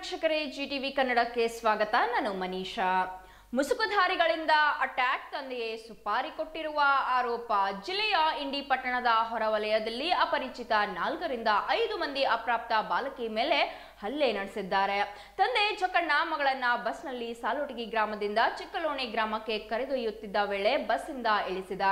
ವೀಕ್ಷಕರೇ ಜಿಟಿವಿ ಕನ್ನಡಕ್ಕೆ ಸ್ವಾಗತ. ನಾನು ಮನೀಷಾ. ಮುಸುಕುಧಾರಿಗಳಿಂದ ಅಟ್ಯಾಕ್ ತಂದೆಯೇ ಸುಪಾರಿ ಕೊಟ್ಟಿರುವ ಆರೋಪ. ಜಿಲ್ಲೆಯ ಇಂಡಿ ಪಟ್ಟಣದ ಹೊರವಲಯದಲ್ಲಿ ಅಪರಿಚಿತ ನಾಲ್ಕರಿಂದ ಐದು ಮಂದಿ ಅಪ್ರಾಪ್ತ ಬಾಲಕಿ ಮೇಲೆ ಹಲ್ಲೆ ನಡೆಸಿದ್ದಾರೆ. ತಂದೆ ಚಕ್ಕಣ್ಣ ಮಗಳನ್ನ ಬಸ್ನಲ್ಲಿ ಸಾಲೋಟಗಿ ಗ್ರಾಮದಿಂದ ಚಿಕ್ಕಲೋಣಿ ಗ್ರಾಮಕ್ಕೆ ಕರೆದೊಯ್ಯುತ್ತಿದ್ದ ವೇಳೆ ಬಸ್ಸಿಂದ ಇಳಿಸಿದ.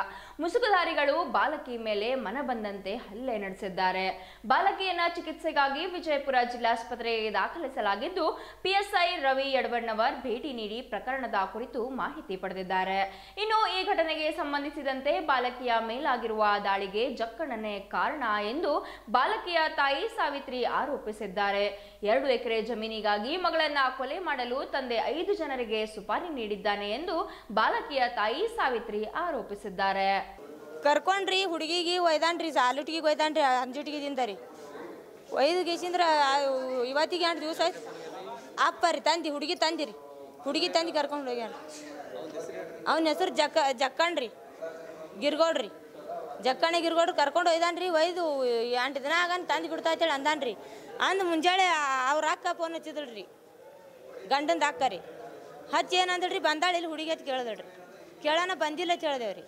ಮುಸುಕುಧಾರಿಗಳು ಬಾಲಕಿ ಮೇಲೆ ಮನಬಂದಂತೆ ಹಲ್ಲೆ ನಡೆಸಿದ್ದಾರೆ. ಬಾಲಕಿಯನ್ನ ಚಿಕಿತ್ಸೆಗಾಗಿ ವಿಜಯಪುರ ಜಿಲ್ಲಾಸ್ಪತ್ರೆಗೆ ದಾಖಲಿಸಲಾಗಿದ್ದು, ಪಿಎಸ್ಐ ರವಿ ಯಡವಣ್ಣವರ್ ಭೇಟಿ ನೀಡಿ ಪ್ರಕರಣದ ಕುರಿತು ಮಾಹಿತಿ ಪಡೆದಿದ್ದಾರೆ. ಇನ್ನು ಈ ಘಟನೆಗೆ ಸಂಬಂಧಿಸಿದಂತೆ ಬಾಲಕಿಯ ಮೇಲಾಗಿರುವ ದಾಳಿಗೆ ಜಕ್ಕಣ್ಣನೇ ಕಾರಣ ಎಂದು ಬಾಲಕಿಯ ತಾಯಿ ಸಾವಿತ್ರಿ ಆರೋಪಿಸಿದ್ದಾರೆ. ಎರಡು ಎಕರೆ ಜಮೀನಿಗಾಗಿ ಮಗಳನ್ನ ಕೊಲೆ ಮಾಡಲು ತಂದೆ ಐದು ಜನರಿಗೆ ಸುಪಾರಿ ನೀಡಿದ್ದಾನೆ ಎಂದು ಬಾಲಕಿಯ ತಾಯಿ ಸಾವಿತ್ರಿ ಆರೋಪಿಸಿದ್ದಾರೆ. ಕರ್ಕೊಂಡ್ರಿ, ಹುಡುಗಿಗೆ ಒಯ್ದಾನ್ರಿ ಸಾಲುಟಿಗೆ ಒಯ್ದಾನ್ರಿ, ಅಂಜುಟಿಗೆ ತಿಂದರಿ. ಒಯ್ದು ಗೀಸಿಂದ್ರ ಇವತ್ತಿಗೆ ಎಂಟು ದಿವಸ ಆಯ್ತು. ಅಪ್ಪ ರೀ ತಂದಿ, ಹುಡುಗಿ ತಂದಿರಿ. ಹುಡುಗಿ ತಂದು ಕರ್ಕೊಂಡು ಹೋಗ್ಯಾನ ಅವನ ಹೆಸರು ಜಕ್ಕ ಜಕ್ಕಣ್ರಿ, ಗಿರ್ಗೋಡ್ರಿ. ಜಕ್ಕಣ್ಣ ಇರ್ಗೋಡು ಕರ್ಕೊಂಡು ಒಯ್ದಾನ್ರಿ ಒಯ್ದು ಎಂಟು ದಿನ ಆಗ ತಂದು ಬಿಡ್ತಾ ಅಂತೇಳಿ ಅಂದಾನ್ರಿ. ಅಂದ್ ಮುಂಜಾನೆ ಅವ್ರ ಅಕ್ಕ ಫೋನ್ ಹಚ್ಚಿದಳ್ರಿ. ಗಂಡನ್ ಅಕ್ಕ ರೀ. ಹಚ್ಚಿ ಏನಂದಳ್ರಿ, ಬಂದಾಳ ಇಲ್ಲಿ ಹುಡುಗಿ ಅಂತ ಕೇಳಿದಳ್ರಿ. ಕೇಳೋಣ ಬಂದಿಲ್ಲ ಅಂತ ಹೇಳ್ದೇವ್ರಿ.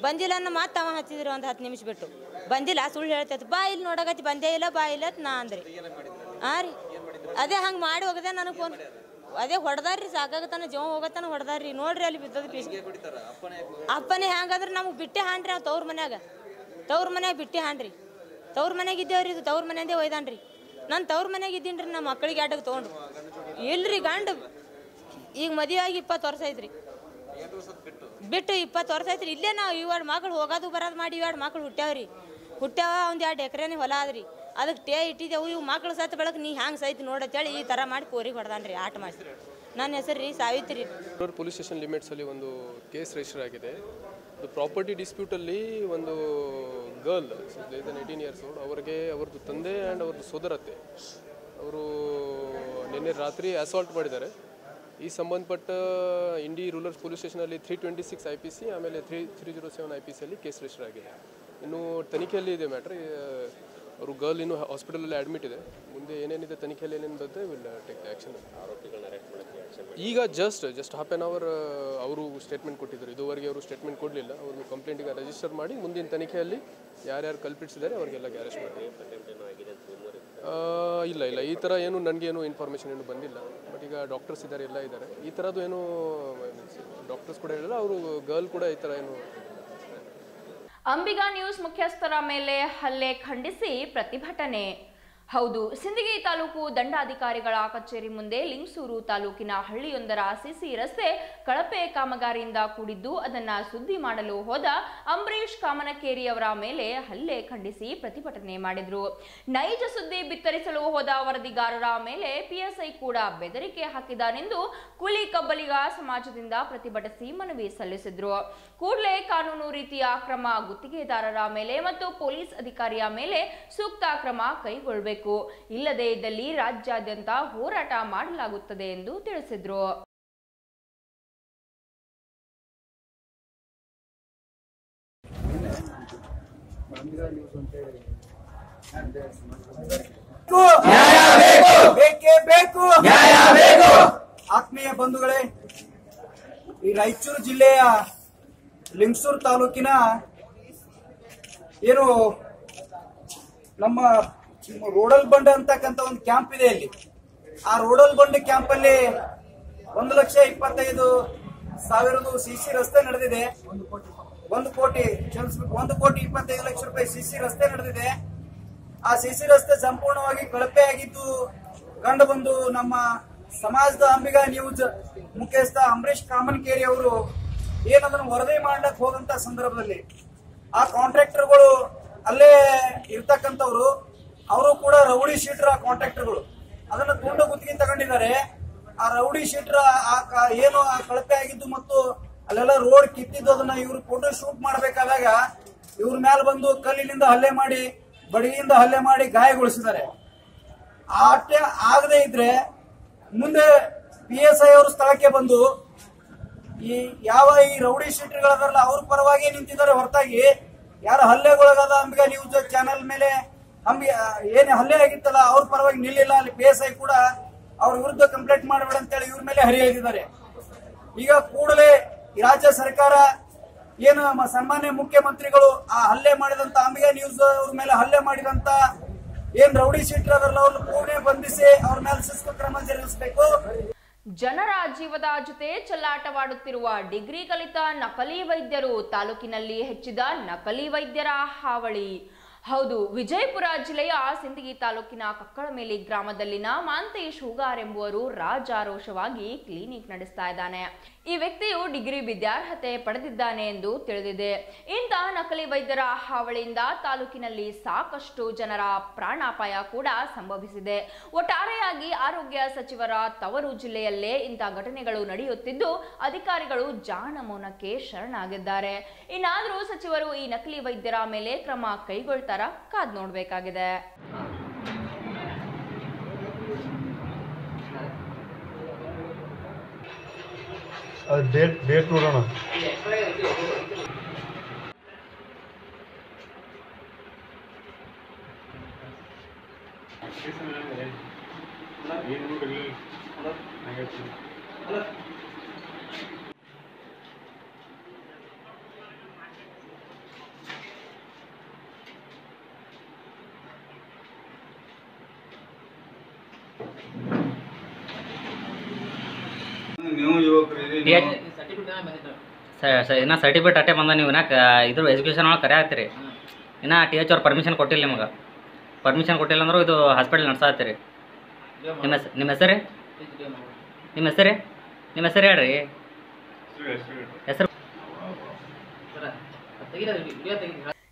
ಬಂದಿಲ್ಲ ಅನ್ನ ಮಾತು ಅವ ಹಚ್ಚಿದ್ರಿ ಒಂದು ಹತ್ತು ನಿಮಿಷ ಬಿಟ್ಟು. ಬಂದಿಲ್ಲ, ಸುಳ್ಳು ಹೇಳ್ತೈತೆ, ಬಾ ಇಲ್ಲಿ ನೋಡಕತ್ತಿ, ಬಂದೇ ಇಲ್ಲ, ಬಾ ಇಲ್ಲ ನಾ ಅಂದ್ರಿ. ಹಾಂ ರೀ. ಅದೇ ಹಂಗೆ ಮಾಡಿ ಹೋಗದೆ ನನಗೆ ಫೋನ್ ಅದೇ ಹೊಡೆದಾರ್ರಿ ಸಾಕಾಗತ್ತಾನ ಜೀವ ಹೋಗತ್ತಾನ ಹೊಡೆದಾರ್ರಿ. ನೋಡ್ರಿ ಅಲ್ಲಿ ಬಿದ್ದದ ಪೀಸ್. ಅಪ್ಪನೇ ಹ್ಯಾಂಗಾದ್ರೆ ನಮಗೆ ಬಿಟ್ಟೆ ಹಾನ್ರಿ ಅವ್ ತವ್ರ ಮನ್ಯಾಗ. ತವ್ರ ಮನ್ಯಾಗ ಬಿಟ್ಟೆ ಹಾನ್ರಿ ತವ್ರ ಮನ್ಯಾಗ ಇದ್ದೇವ್ರಿ ಇದು ತವ್ರ ಮನೆಯಂದೇ ಒಯ್ದಾನ್ರಿ. ನಾನು ತವ್ರ ಮನ್ಯಾಗ ಇದ್ದೀನಿ ನಮ್ಮ ಮಕ್ಕಳಿಗೆ ಆಟಕ್ಕೆ ತೊಗೊಂಡು. ಇಲ್ರಿ ಗಂಡ. ಈಗ ಮದುವೆ ಆಗಿ ಇಪ್ಪತ್ತು ವರ್ಷ ಐತ್ರಿ ಬಿಟ್ಟು. ಇಪ್ಪತ್ತು ವರ್ಷ ಐತ್ರಿ ಇಲ್ಲೇ ನಾವು ಇವಾಡ್ ಮಕ್ಳು ಹೋಗೋದು ಬರೋದು ಮಾಡಿ ಇವಾಡ್ ಮಕ್ಳು ಹುಟ್ಟ್ಯಾವ್ರಿ ಹುಟ್ಟ್ಯಾವ ಒಂದು ಎರಡು ಎಕರೆನೇ ಹೊಲ ಆದ್ರಿ. ಅದಕ್ಕೆ ಟೇ ಇಟ್ಟಿದ್ದೆವು ಇವು ಮಕ್ಳು ಸತ್ತು ಬೆಳಕು, ನೀ ಹ್ಯಾಂಗೆ ಸೈತಿ ನೋಡತ್ತೇಳಿ ಈ ಥರ ಮಾಡಿ ಕೋರಿಗೆ ಹೊಡೆದಾನ್ರಿ, ಆಟ ಮಾಡಿಸಿ ನನ್ನ ಹೆಸರು ರೀ ಸಾವಿತ್ರಿ. ಪೊಲೀಸ್ ಸ್ಟೇಷನ್ ಲಿಮಿಟ್ಸಲ್ಲಿ ಒಂದು ಕೇಸ್ ರಿಜಿಸ್ಟರ್ ಆಗಿದೆ. ಅದು ಪ್ರಾಪರ್ಟಿ ಡಿಸ್ಪ್ಯೂಟಲ್ಲಿ ಒಂದು girl is eighteen years old ಅವ್ರಿಗೆ ಅವ್ರದ್ದು ತಂದೆ ಆ್ಯಂಡ್ ಅವ್ರದ್ದು ಸೋದರತ್ತೆ. ಅವರು ನಿನ್ನೆ ರಾತ್ರಿ ಅಸಾಲ್ಟ್ ಮಾಡಿದ್ದಾರೆ. ಈ ಸಂಬಂಧಪಟ್ಟ Indi rural police ಸ್ಟೇಷನಲ್ಲಿ three twenty six I P C ಆಮೇಲೆ three three zero seven I P ಸಿಯಲ್ಲಿ ಕೇಸ್ ರಿಜಿಸ್ಟರ್ ಆಗಿದೆ. ಇನ್ನು ತನಿಖೆಯಲ್ಲಿ ಇದೆ ಮ್ಯಾಟ್ರ್ ಅವರು ಗರ್ಲ್ ಇನ್ನು ಹಾಸ್ಪಿಟಲಲ್ಲಿ ಅಡ್ಮಿಟ್ ಇದೆ. ಮುಂದೆ ಏನೇನಿದೆ ತನಿಖೆಯಲ್ಲಿ ಏನೇನು ಬರುತ್ತೆ ವಿಲ್ ಟೇಕ್ ಆ್ಯಕ್ಷನ್ ಈಗ just just half an hour ಅವರು ಸ್ಟೇಟ್ಮೆಂಟ್ ಕೊಟ್ಟಿದ್ದರು ಇದುವರೆಗೆ ಅವರು ಸ್ಟೇಟ್ಮೆಂಟ್ ಕೊಡಲಿಲ್ಲ. ಅವರು ಕಂಪ್ಲೇಂಟಿಗೆ ರಿಜಿಸ್ಟರ್ ಮಾಡಿ ಮುಂದಿನ ತನಿಖೆಯಲ್ಲಿ ಯಾರ್ಯಾರು ಕಲ್ಪಿಸಿದ್ದಾರೆ ಅವರಿಗೆಲ್ಲ ಗ್ಯಾರೇಜ್ ಮಾಡಿ. ಆ, ಇಲ್ಲ ಇಲ್ಲ. ಈ ಥರ ಏನು ನನಗೇನು ಇನ್ಫಾರ್ಮೇಷನ್ ಏನು ಬಂದಿಲ್ಲ. ಬಟ್ ಈಗ ಡಾಕ್ಟರ್ಸ್ ಇದ್ದಾರೆ ಎಲ್ಲ ಇದ್ದಾರೆ. ಈ ಥರದ್ದು ಏನು ಡಾಕ್ಟರ್ಸ್ ಕೂಡ ಹೇಳಿಲ್ಲ. ಅವರು ಗರ್ಲ್ ಕೂಡ ಈ ಥರ ಏನು ಅಂಬಿಗಾ ನ್ಯೂಸ್ ಮುಖ್ಯಸ್ಥರ ಮೇಲೆ ಹಲ್ಲೆ ಖಂಡಿಸಿ ಪ್ರತಿಭಟನೆ ಹೌದು. ಸಿಂದಗಿ ತಾಲೂಕು ದಂಡಾಧಿಕಾರಿಗಳ ಕಚೇರಿ ಮುಂದೆ ಲಿಂಗಸೂರು ತಾಲೂಕಿನ ಹಳ್ಳಿಯೊಂದರ ಸಿಸಿ ರಸ್ತೆ ಕಳಪೆ ಕಾಮಗಾರಿಯಿಂದ ಕೂಡಿದ್ದು, ಅದನ್ನ ಸುದ್ದಿ ಮಾಡಲು ಹೋದ ಅಂಬರೀಶ್ ಕಾಮನಕೇರಿ ಅವರ ಮೇಲೆ ಹಲ್ಲೆ ಖಂಡಿಸಿ ಪ್ರತಿಭಟನೆ ಮಾಡಿದ್ರು. ನೈಜ ಸುದ್ದಿ ಬಿತ್ತರಿಸಲು ಹೋದ ವರದಿಗಾರರ ಮೇಲೆ ಪಿಎಸ್ಐ ಕೂಡ ಬೆದರಿಕೆ ಹಾಕಿದಾನೆಂದು ಕುಲಿ ಕಬ್ಬಲಿಗ ಸಮಾಜದಿಂದ ಪ್ರತಿಭಟಿಸಿ ಮನವಿ ಸಲ್ಲಿಸಿದ್ರು. ಕೂಡಲೇ ಕಾನೂನು ರೀತಿಯ ಕ್ರಮ ಗುತ್ತಿಗೆದಾರರ ಮೇಲೆ ಮತ್ತು ಪೊಲೀಸ್ ಅಧಿಕಾರಿಯ ಮೇಲೆ ಸೂಕ್ತ ಕ್ರಮ ಕೈಗೊಳ್ಳಬೇಕು. ಇಲ್ಲದೇ ಇದ್ದಲ್ಲಿ ರಾಜ್ಯಾದ್ಯಂತ ಹೋರಾಟ ಮಾಡಲಾಗುತ್ತದೆ ಎಂದು ತಿಳಿಸಿದ್ರು. ಬೇಕೇ ಬೇಕು. ಆತ್ಮೀಯ ಬಂಧುಗಳೇ ಈ ರಾಯಚೂರು ಜಿಲ್ಲೆಯ ಲಿಂಗಸೂರು ತಾಲೂಕಿನ ಏನು ನಮ್ಮ ರೋಡಲ್ ಬಂಡ್ ಅಂತಕ್ಕಂತ ಒಂದು ಕ್ಯಾಂಪ್ ಇದೆ ಇಲ್ಲಿ. ಆ ರೋಡಲ್ ಬಂಡ್ ಕ್ಯಾಂಪ್ ಅಲ್ಲಿ ಒಂದು ಲಕ್ಷ ಇಪ್ಪತ್ತೈದು ಸಾವಿರದ ಸಿಸಿ ರಸ್ತೆ ನಡೆದಿದೆ. ಒಂದು ಕೋಟಿ ಒಂದು ಕೋಟಿ ಇಪ್ಪತ್ತೈದು ಲಕ್ಷ ರೂಪಾಯಿ ಸಿಸಿ ರಸ್ತೆ ನಡೆದಿದೆ. ಆ ಸಿಸಿ ರಸ್ತೆ ಸಂಪೂರ್ಣವಾಗಿ ಕಳಪೆ ಆಗಿದ್ದು ಕಂಡು ಬಂದು ನಮ್ಮ ಸಮಾಜದ ಅಂಬಿಗಾ ನ್ಯೂಸ್ ಮುಖ್ಯಸ್ಥ ಅಂಬರೀಶ್ ಕಾಮನ್ಕೇರಿ ಅವರು ಏನದನ್ನು ವರದಿ ಮಾಡ್ಲಕ್ ಹೋದಂತ ಸಂದರ್ಭದಲ್ಲಿ ಆ ಕಾಂಟ್ರಾಕ್ಟರ್ಗಳು ಅಲ್ಲೇ ಇರ್ತಕ್ಕಂಥವ್ರು ಅವರು ಕೂಡ ರೌಡಿ ಶೀಟರ್ ಕಾಂಟ್ರಾಕ್ಟರ್ಗಳು ಅದನ್ನ ತುಂಡು ಗುತ್ತಿಗೆ ತಗೊಂಡಿದ್ದಾರೆ. ಆ ರೌಡಿ ಶೀಟರ್ ಏನು ಆ ಕಳಪೆ ಆಗಿದ್ದು ಮತ್ತು ಅಲ್ಲೆಲ್ಲ ರೋಡ್ ಕಿತ್ತಿದ್ದು ಅದನ್ನ ಇವ್ರು ಫೋಟೋ ಶೂಟ್ ಮಾಡ್ಬೇಕಾದಾಗ ಇವ್ರ ಮೇಲೆ ಬಂದು ಕಲ್ಲಿನಿಂದ ಹಲ್ಲೆ ಮಾಡಿ ಬಡಗಿಯಿಂದ ಹಲ್ಲೆ ಮಾಡಿ ಗಾಯಗೊಳಿಸಿದ್ದಾರೆ. ಆಟ ಆಗದೆ ಇದ್ರೆ ಮುಂದೆ ಪಿ ಎಸ್ ಐ ಅವರು ಸ್ಥಳಕ್ಕೆ ಬಂದು ಈ ಯಾವ ಈ ರೌಡಿ ಶೀಟರ್ಗಳದಾರಲ್ಲ ಅವ್ರ ಪರವಾಗಿ ನಿಂತಿದ್ದಾರೆ ಹೊರತಾಗಿ. ಯಾರ ಹಲ್ಲೆಗೊಳಗಾದ ಅಂಬಿಗಾ ನ್ಯೂಸ್ ಚಾನೆಲ್ ಮೇಲೆ ಅಂಬಿ ಏನೇ ಹಲ್ಲೆ ಆಗಿತ್ತಲ್ಲ, ಅವ್ರ ಪರವಾಗಿ ನಿಲ್ಲಿಲ್ಲ, ಅಲ್ಲಿ ಪಿ ಕೂಡ ಅವ್ರ ವಿರುದ್ಧ ಕಂಪ್ಲೇಂಟ್ ಮಾಡಬೇಡ ಅಂತೇಳಿ ಇವ್ರ ಮೇಲೆ ಹರಿಯಾಗಿದ್ದಾರೆ ಈಗ ಕೂಡಲೇ ರಾಜ್ಯ ಸರ್ಕಾರ ಏನು ಸನ್ಮಾನ್ಯ ಮುಖ್ಯಮಂತ್ರಿಗಳು ಆ ಹಲ್ಲೆ ಮಾಡಿದಂತ ಅಂಬಿಗೆ ನ್ಯೂಸ್ ಅವ್ರ ಮೇಲೆ ಹಲ್ಲೆ ಮಾಡಿದಂತ ಏನ್ ರೌಡಿ ಶೀಟರ್ ಅದರಲ್ಲ ಅವ್ರನ್ನ ಕೂಡಲೇ ಬಂಧಿಸಿ ಅವ್ರ ಮೇಲೆ ಶಿಸ್ತು ಕ್ರಮ ಜರುಗಿಸಬೇಕು. ಜನರ ಜೀವದ ಜೊತೆ ಚಲ್ಲಾಟವಾಡುತ್ತಿರುವ ಡಿಗ್ರಿ ಕಲಿತ ನಕಲಿ ವೈದ್ಯರು ತಾಲೂಕಿನಲ್ಲಿ ಹೆಚ್ಚಿದ ನಕಲಿ ವೈದ್ಯರ ಹಾವಳಿ. ಹೌದು, ವಿಜಯಪುರ ಜಿಲ್ಲೆಯ ಸಿಂದಗಿ ತಾಲೂಕಿನ ಕಕ್ಕಳಮೇಲಿ ಗ್ರಾಮದಲ್ಲಿನ ಮಾಂತೇಶ್ ಹೂಗಾರ್ ಎಂಬುವರು ರಾಜಾರೋಷವಾಗಿ ಕ್ಲಿನಿಕ್ ನಡೆಸ್ತಾ ಇದ್ದಾನೆ. ಈ ವ್ಯಕ್ತಿಯು ಡಿಗ್ರಿ ವಿದ್ಯಾರ್ಹತೆ ಪಡೆದಿದ್ದಾನೆ ಎಂದು ತಿಳಿದಿದೆ. ಇಂತಹ ನಕಲಿ ವೈದ್ಯರ ಹಾವಳಿಯಿಂದ ತಾಲೂಕಿನಲ್ಲಿ ಸಾಕಷ್ಟು ಜನರ ಪ್ರಾಣಾಪಾಯ ಕೂಡ ಸಂಭವಿಸಿದೆ. ಒಟ್ಟಾರೆಯಾಗಿ ಆರೋಗ್ಯ ಸಚಿವರ ತವರು ಜಿಲ್ಲೆಯಲ್ಲೇ ಇಂತಹ ಘಟನೆಗಳು ನಡೆಯುತ್ತಿದ್ದು, ಅಧಿಕಾರಿಗಳು ಜಾಣ ಮೌನಕ್ಕೆ ಶರಣಾಗಿದ್ದಾರೆ. ಇನ್ನಾದರೂ ಸಚಿವರು ಈ ನಕಲಿ ವೈದ್ಯರ ಮೇಲೆ ಕ್ರಮ ಕೈಗೊಳ್ತಾರ ಕಾದ್ ನೋಡ್ಬೇಕಾಗಿದೆ. ಅದು ಡೇಟ್ ಡೇಟ್ ನೋಡೋಣ. ನೀವು ಯುವಕರಿಗೆ ಇನ್ನ ಸರ್ಟಿಫಿಕೇಟ್ ಅಟ್ಟೆ ಬಂದ ನೀವು ಇನ್ನ ಕ ಇದ್ರ ಎಜುಕೇಷನ್ ಒಳಗೆ ಕರೆ ಆಗ್ತೀರಿ ಇನ್ನ ಟಿ ಎಚ್ ಅವ್ರ ಪರ್ಮಿಷನ್ ಕೊಟ್ಟಿಲ್ಲ ನಿಮಗೆ. ಪರ್ಮಿಷನ್ ಕೊಟ್ಟಿಲ್ಲ ಅಂದ್ರೆ ಇದು ಹಾಸ್ಪಿಟಲ್ ನಡ್ಸಾತ್ತೀರಿ ನಿಮ್ಮ ಹೆಸ್ ನಿಮ್ಮ ಹೆಸರು? ನಿಮ್ಮ ಹೆಸರು? ನಿಮ್ಮ ಹೆಸರು ಹೇಳ್ರಿ. ಹೆಸರು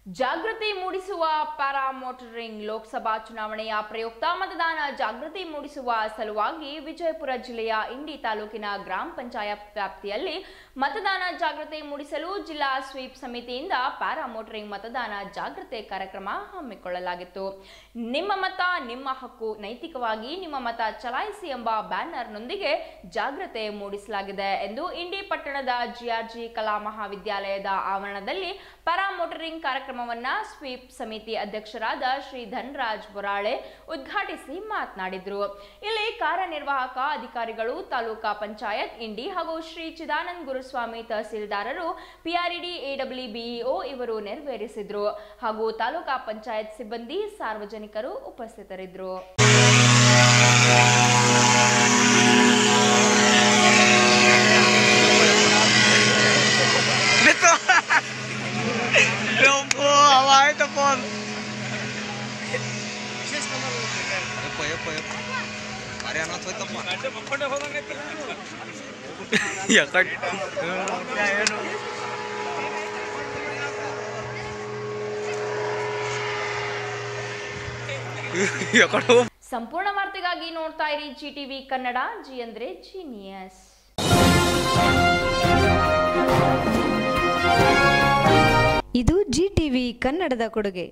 ಜಾಗೃತಿ ಮೂಡಿಸುವ ಪ್ಯಾರಾ ಮೋಟರಿಂಗ್ ಲೋಕಸಭಾ ಚುನಾವಣೆಯ ಪ್ರಯುಕ್ತ ಮತದಾನ ಜಾಗೃತಿ ಮೂಡಿಸುವ ಸಲುವಾಗಿ ವಿಜಯಪುರ ಜಿಲ್ಲೆಯ ಇಂಡಿ ತಾಲೂಕಿನ ಗ್ರಾಮ ಪಂಚಾಯತ್ ವ್ಯಾಪ್ತಿಯಲ್ಲಿ ಮತದಾನ ಜಾಗೃತಿ ಮೂಡಿಸಲು ಜಿಲ್ಲಾ ಸ್ವೀಪ್ ಸಮಿತಿಯಿಂದ ಪ್ಯಾರಾ ಮೋಟರಿಂಗ್ ಮತದಾನ ಜಾಗೃತಿ ಕಾರ್ಯಕ್ರಮ ಹಮ್ಮಿಕೊಳ್ಳಲಾಗಿತ್ತು. ನಿಮ್ಮ ಮತ, ನಿಮ್ಮ ಹಕ್ಕು, ನೈತಿಕವಾಗಿ ನಿಮ್ಮ ಮತ ಚಲಾಯಿಸಿ ಎಂಬ ಬ್ಯಾನರ್ನೊಂದಿಗೆ ಜಾಗೃತಿ ಮೂಡಿಸಲಾಗಿದೆ ಎಂದು ಇಂಡಿ ಪಟ್ಟಣದ ಜಿಆರ್ಜಿ ಕಲಾ ಮಹಾವಿದ್ಯಾಲಯದ ಆವರಣದಲ್ಲಿ ಪ್ಯಾರಾ ಮೋಟರಿಂಗ್ ಕಾರ್ಯಕ್ರಮವನ್ನ ಸ್ವೀಪ್ ಸಮಿತಿ ಅಧ್ಯಕ್ಷರಾದ ಶ್ರೀ ಧನ್ರಾಜ್ ಬೊರಾಳೆ ಉದ್ಘಾಟಿಸಿ ಮಾತನಾಡಿದರು. ಇಲ್ಲಿ ಕಾರ್ಯನಿರ್ವಾಹಕ ಅಧಿಕಾರಿಗಳು, ತಾಲೂಕಾ ಪಂಚಾಯತ್, ಇಂಡಿ ಹಾಗೂ Shri Chidananda Guruswamy ತಹಸೀಲ್ದಾರರು, P R E D A W B E O ಇವರು ನೆರವೇರಿಸಿದ್ರು ಹಾಗೂ ತಾಲೂಕಾ ಪಂಚಾಯತ್ ಸಿಬ್ಬಂದಿ ಸಾರ್ವಜನಿಕರು ಉಪಸ್ಥಿತರಿದ್ದರು ಸಂಪೂರ್ಣ ವಾರ್ತೆಗಾಗಿ ನೋಡ್ತಾ ಇರಿ ಜಿ ಟಿವಿ ಕನ್ನಡ ಜಿ ಅಂದ್ರೆ ಜೀನಿಯಸ್ ಇದು ಜಿ ಟಿವಿ ಕನ್ನಡದ ಕೊಡುಗೆ.